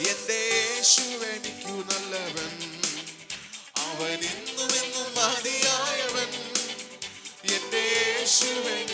എന്റെ യേശുവെനിക്കു നല്ലവൻ. അവൻ മതിയായവൻ. എന്റെ യേശുവെനിക്ക്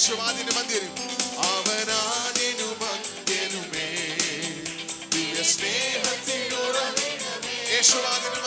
യേശുവാദിന് മന്ദിരം അവനാദിനു മന്ദിരമേ സ്നേഹത്തിനുറമേ യേശുവാദിന്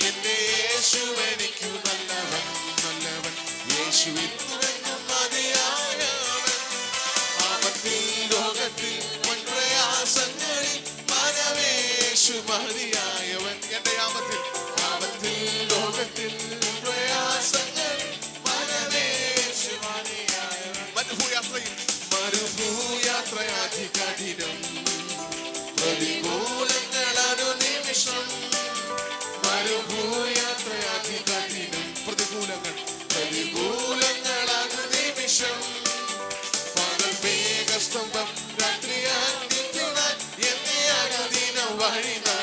എന്റെ യേശു എനിക്ക് നല്ലവൻ നല്ലവൻ. യേശുവിൻ Marina.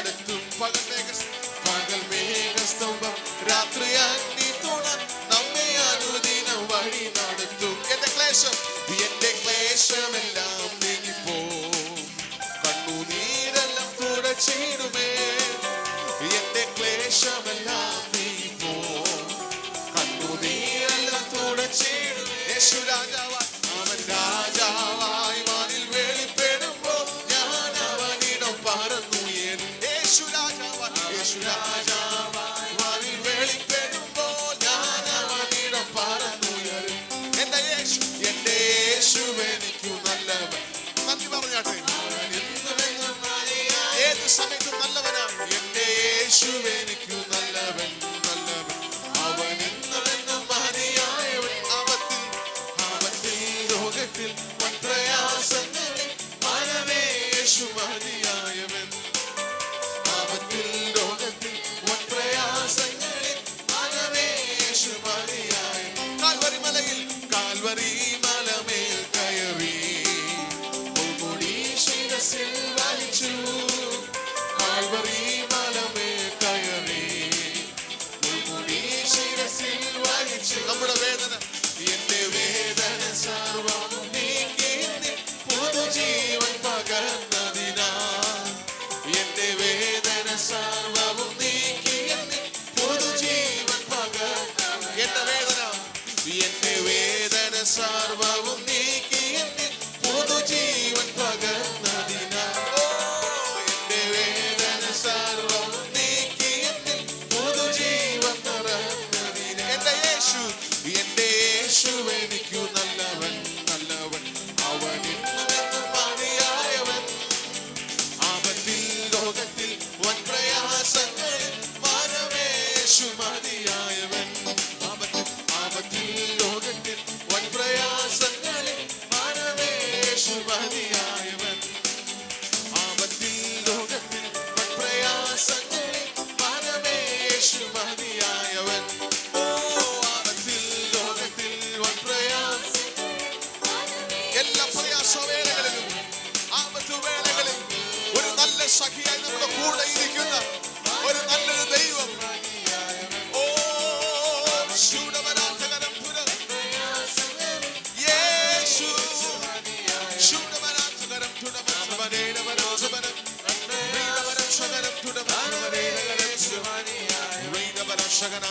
യേശുവിനേക്കും നല്ലവനാണ് എന്റെ യേശുവേ.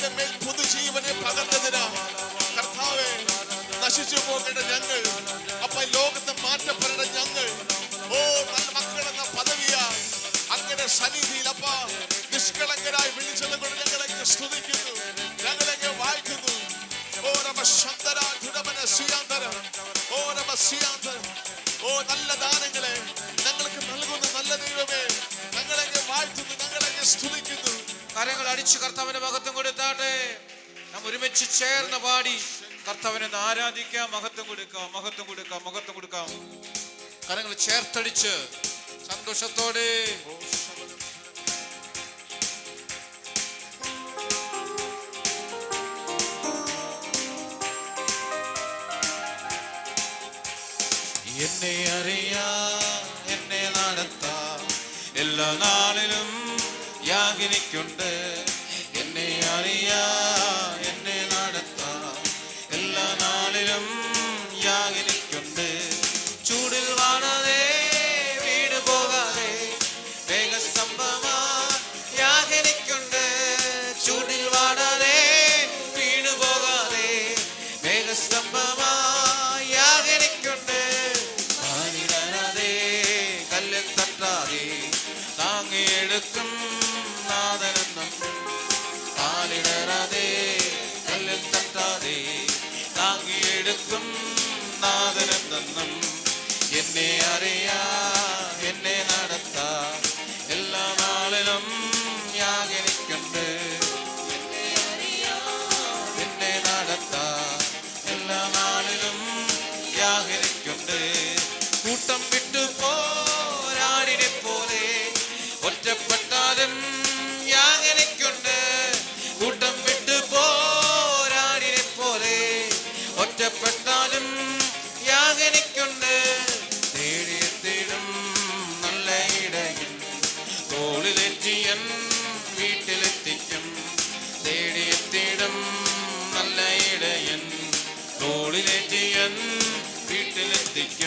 എന്റെ മേൽ പുതുജീവനെ പകർന്നതിനാ കർത്താവേ നശിച്ചു പോകേണ്ട ഞങ്ങൾ അപ്പ ലോകത്തെ മാറ്റപ്പെടേണ്ട ഞങ്ങൾ. ഓ നല്ല മക്കളെന്ന പദവിയാ അങ്ങനെ സന്നിധിയിൽ അപ്പ നിഷ്കളങ്കരായി വിളിച്ചത് കൊണ്ട് ഞങ്ങളെങ്ങനെ സ്തുതിക്കുന്നു ഞങ്ങളെങ്ങനെ വായിക്കുന്നു. ഓ നമ ശന്തര സിയാന്തര. ഓ നമ സിയാന്തര. ഓ നല്ല ദാനങ്ങളെ ഞങ്ങൾക്ക് നൽകുന്ന നല്ല ദൈവമേ ഞങ്ങളെങ്ങനെ വാഴ്ത്തുന്നു ഞങ്ങളെങ്ങനെ സ്തുതിക്കുന്നു. കരങ്ങൾ അടിച്ച് കർത്താവിന് മഹത്വം കൊടുത്താട്ടെ. നാം ഒരുമിച്ച് ചേർന്ന് പാടി കർത്താവിനെ ആരാധിക്കാം. മഹത്വം കൊടുക്കാം മഹത്വം കൊടുക്കാം മഹത്വം കൊടുക്കാം. കരങ്ങൾ ചേർത്തടിച്ച് സന്തോഷത്തോടെ. എന്നെ അറിയാ എന്നെ നടത്താം. എല്ലാ നാളിലും യാഗിനിക്കുണ്ട് എന്നെ അറിയാ തോളിലെത്തിയൻ വീട്ടിലെത്തിക്കും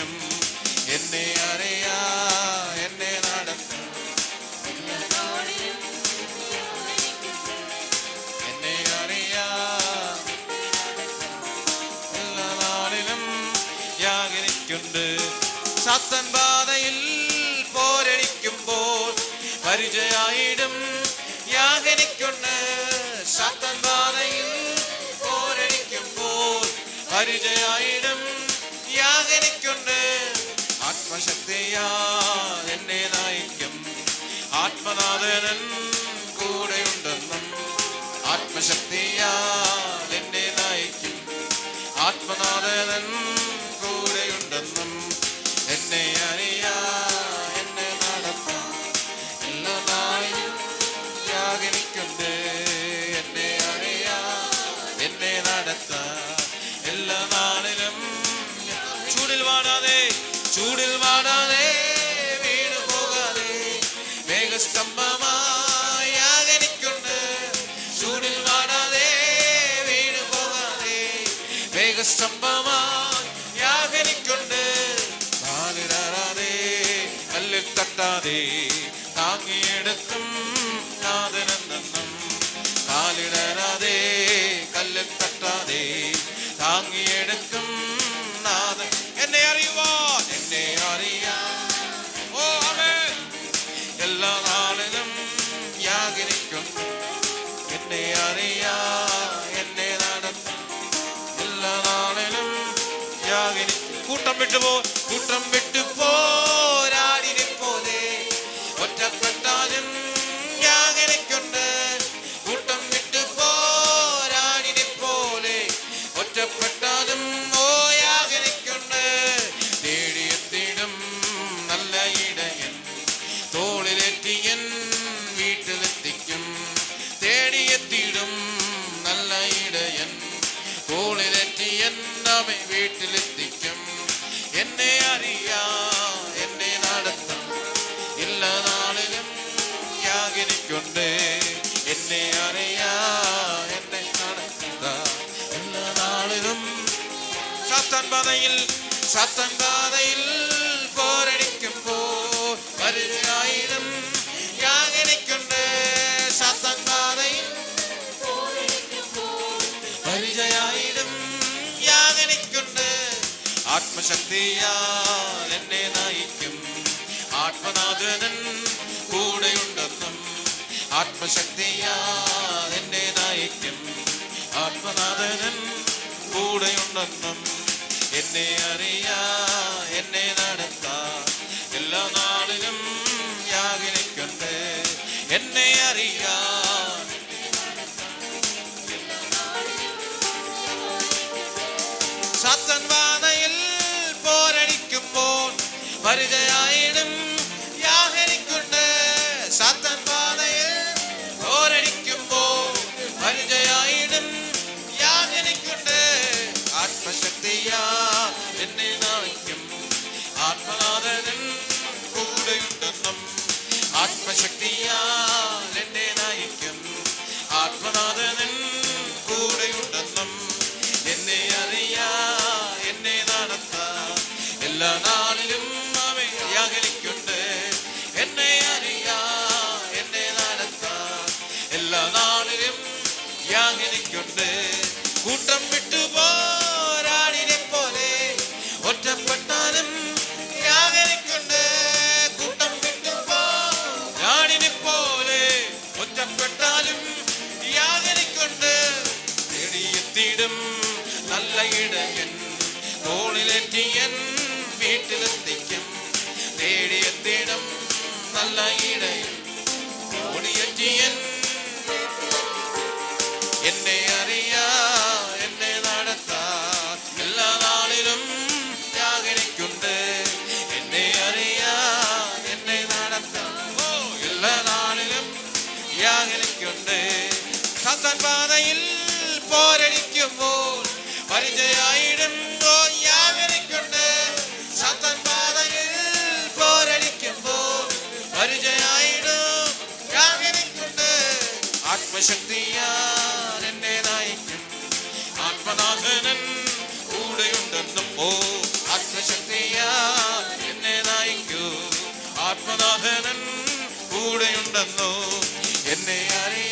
ആത്മശക്തിയാ എന്നെ നയിക്കും. ആത്മനാഥനൻ കൂടെയുണ്ടെന്നും ആത്മശക്തിയാ എന്നെ നയിക്കും. ആത്മനാഥനൻ തട്ടാതെ. താങ്ങിയെടുക്കും നാഥൻ. എന്നെ അറിയുവാൻ എന്നെ അറിയാൻ ഓ അവൻ എല്ലാ നാളിലും യാഗിരിക്കും എന്നെ അറിയാ എന്നെ നടത്തും. എല്ലാ നാളിലും യാഗിരിക്കും കൂട്ടം വിട്ടുപോ കൂട്ടം വിട്ടുപോ. വീട്ടിലെത്തിക്കും. എന്നെ അറിയാ എന്നെ നടത്തും. എല്ലാ നാളിലും യാഗിനിക്കുണ്ട്. എന്നെ അറിയാ എന്നെ നടത്തുക. എല്ലാ നാളിലും സത്തൻ പതയിൽ സത്തൻ ശക്തിയാൽ എന്നെ നയിക്കും. ആത്മനാഥനൻ കൂടെയുണ്ടെന്നും ആത്മശക്തിയാ എന്നെ നയിക്കും. ആത്മനാഥനൻ കൂടെയുണ്ടെന്നും എന്നെ അറിയാ എന്നെ നടത്താ. എല്ലാ നാളിലും യാഗിനിക്കട്ടെ എന്നെ അറിയാ சக்தியா തിലകൻ തോളിലെത്തിയൻ വീട്ടിലെത്തിക്കും. തേടിയെത്തിയിടം നല്ല ഇടയൻ ശക്തിയാ എന്നെ നയിക്കും ആത്മനാഥനൻ കൂടെയുണ്ടെന്നും ഓ ആത്മശക്തിയാൽ എന്നെ നയിക്കൂ ആത്മനാഥനൻ കൂടെയുണ്ടെന്നോ എന്നെ അറിയ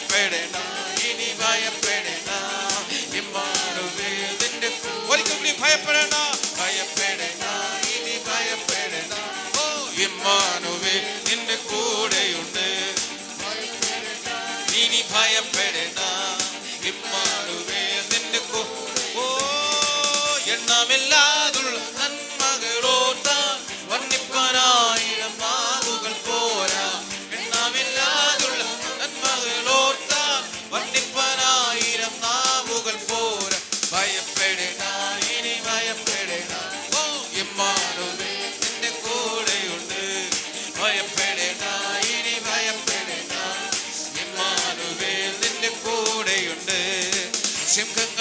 ഭയപ്പെടണം ഇനി ഭയപ്പെടണം. ഇമ്മാറുവേ നിന്റെ ഒരിക്കൽ കൂടി ഭയപ്പെടണം? ഭയപ്പെടണം ഇനി ഭയപ്പെടണം. ഓ ഇമ്മാനുവേ നിന്റെ കൂടെയുണ്ട്. ഇനി ഭയപ്പെടണം. Hashem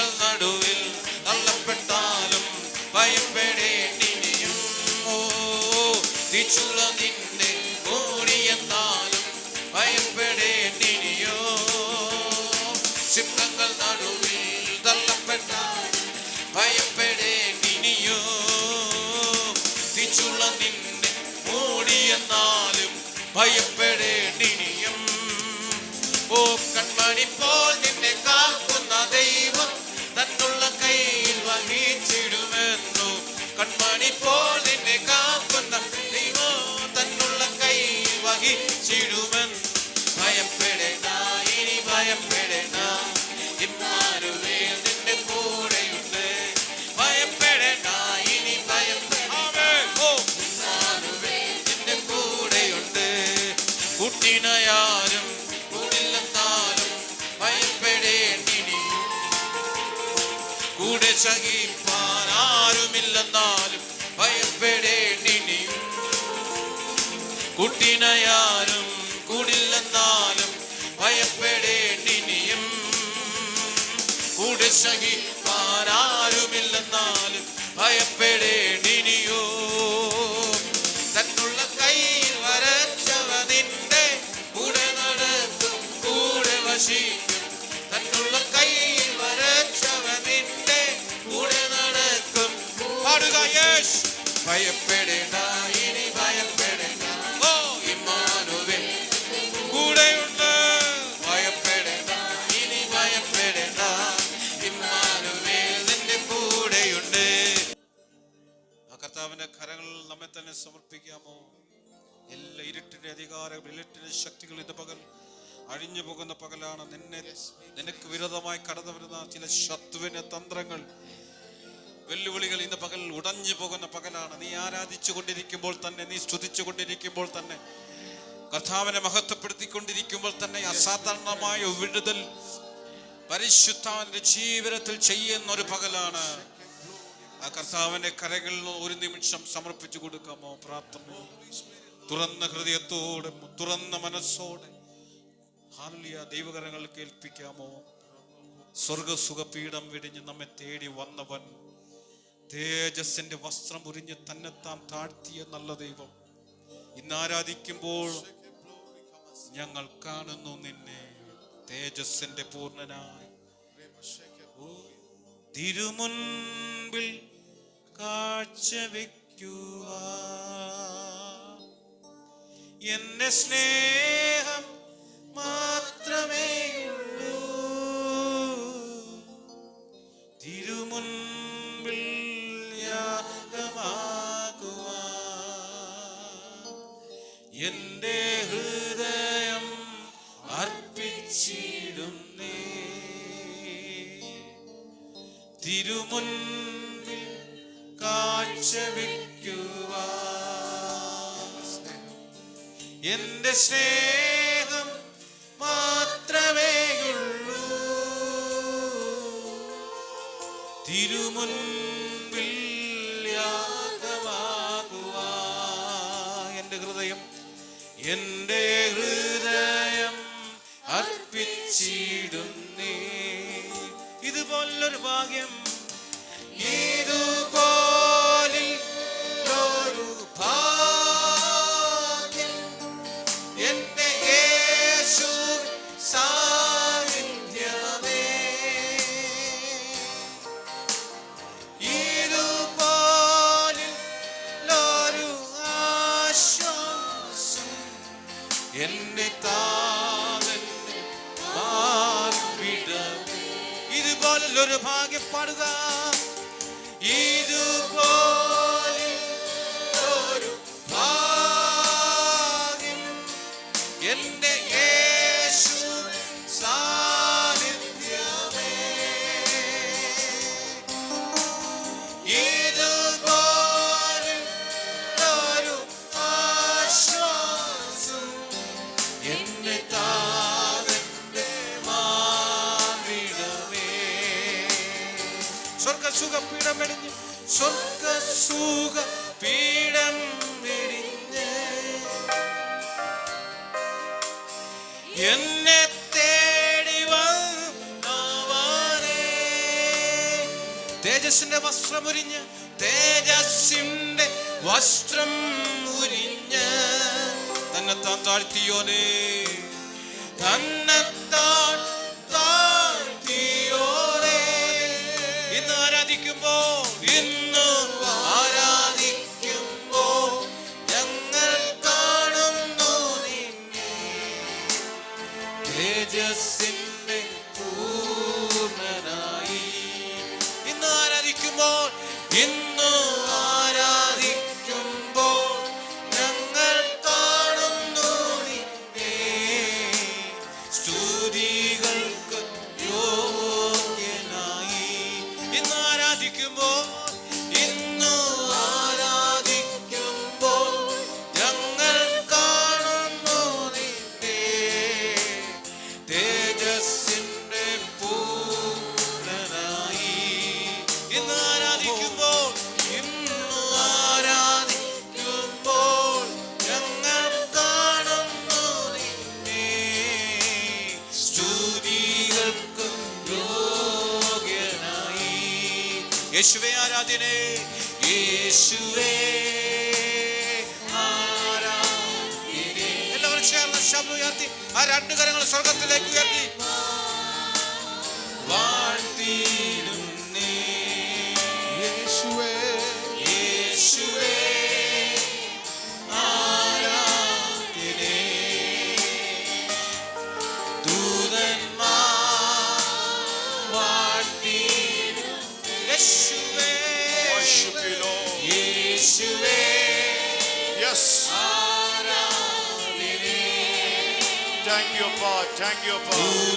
പോൽ നിന്നെ കൂടെ സഹിപ്പാൻ ആരുമില്ലെന്നാലും ഭയപ്പെടേണ്ടിനിയോ? തന്നുള്ള കയ്യിൽ വരച്ചവ നിന്റെ കൂടെ നടത്തും കൂടെ വശിക്കും തന്നുള്ള കയ്യിൽ വരച്ചവതിന്റെ കൂടെ നടക്കും. പാടുക യേശ് ഭയപ്പെടേണ്ട സമർപ്പിക്കാമോ? എല്ലാ ഇരുട്ടിന്റെ അധികാരം ഇരുട്ടിന്റെ ശക്തികൾ ഇന്ന് പകൽ അഴിഞ്ഞു പോകുന്ന പകലാണ് നിന്നെ നിനക്ക് വിരോധമായി കടന്നു വരുന്ന ചില ശത്രുവിന്റെ തന്ത്രങ്ങൾ. വെല്ലുവിളികൾ ഇന്ന് പകൽ ഉടഞ്ഞു പോകുന്ന പകലാണ്. നീ ആരാധിച്ചു കൊണ്ടിരിക്കുമ്പോൾ തന്നെ നീ സ്തുതിച്ചു കൊണ്ടിരിക്കുമ്പോൾ തന്നെ കർത്താവിനെ മഹത്വപ്പെടുത്തിക്കൊണ്ടിരിക്കുമ്പോൾ തന്നെ അസാധാരണമായ വിടുതൽ പരിശുദ്ധാവിന്റെ ജീവിതത്തിൽ ചെയ്യുന്ന ഒരു പകലാണ്. ആ കർത്താവിന്റെ കരകളിൽ ഒരു നിമിഷം സമർപ്പിച്ചു കൊടുക്കാമോ? പ്രാർത്ഥന. തുറന്ന ഹൃദയത്തോടെ തുറന്ന മനസ്സോടെ. ഹാലിയ ദൈവകരങ്ങൾ കേൾപ്പിക്കാമോ? സ്വർഗസുഖപീഠം വിടിഞ്ഞ് നമ്മെ തേടി വന്നവൻ. തേജസ്സിന്റെ വസ്ത്രം ഉരിഞ്ഞ് തന്നെത്താൻ താഴ്ത്തിയ നല്ല ദൈവം. ഇന്ന് ആരാധിക്കുമ്പോൾ ഞങ്ങൾ കാണുന്നു നിന്നെ. തേജസ്സിന്റെ പൂർണനായി. ഓ, തിരുമുൻപിൽ കാഴ്ചവെക്കുവാ എന്റെ സ്നേഹം മാത്രമേയുള്ളൂ തിരുമുൻപിൽ കാഴ്ചവെക്കുവാ എന്റെ സ്നേഹം മാത്രമേയുള്ളൂ തിരുമുൻപിൽ യാഗമാകുവാ എന്റെ ഹൃദയം എന്റെ ഹൃദയം അർപ്പിച്ചിടുന്നേ. ഇതുപോലൊരു ഭാഗ്യം ഇതുപോലൊരു ഭാഗ്യം പാടുക. സ്വർഗ സുഖ പീഠം വെടിഞ്ഞ്. സ്വർഗ സുഖ പീഠം വെടിഞ്ഞ് എന്നെ തേടി തേജസ്സിന്റെ വസ്ത്രം ഉരിഞ്ഞ് തേജസ്സിന്റെ വസ്ത്രം ഉരിഞ്ഞ്. തന്നെത്താൻ താഴ്ത്തിയോനെ തന്നെത്താൻ യേശുവേ ആരാധനേ യേശുവേ എല്ലാവരും ചേർന്ന് ശബ്ദം ഉയർത്തി ആ രണ്ട് കരങ്ങൾ സ്വർഗത്തിലേക്ക് ഉയർത്തി. Thank you, Lord. Thank you, Jesus.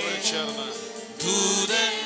Yahweh Cerna. Tu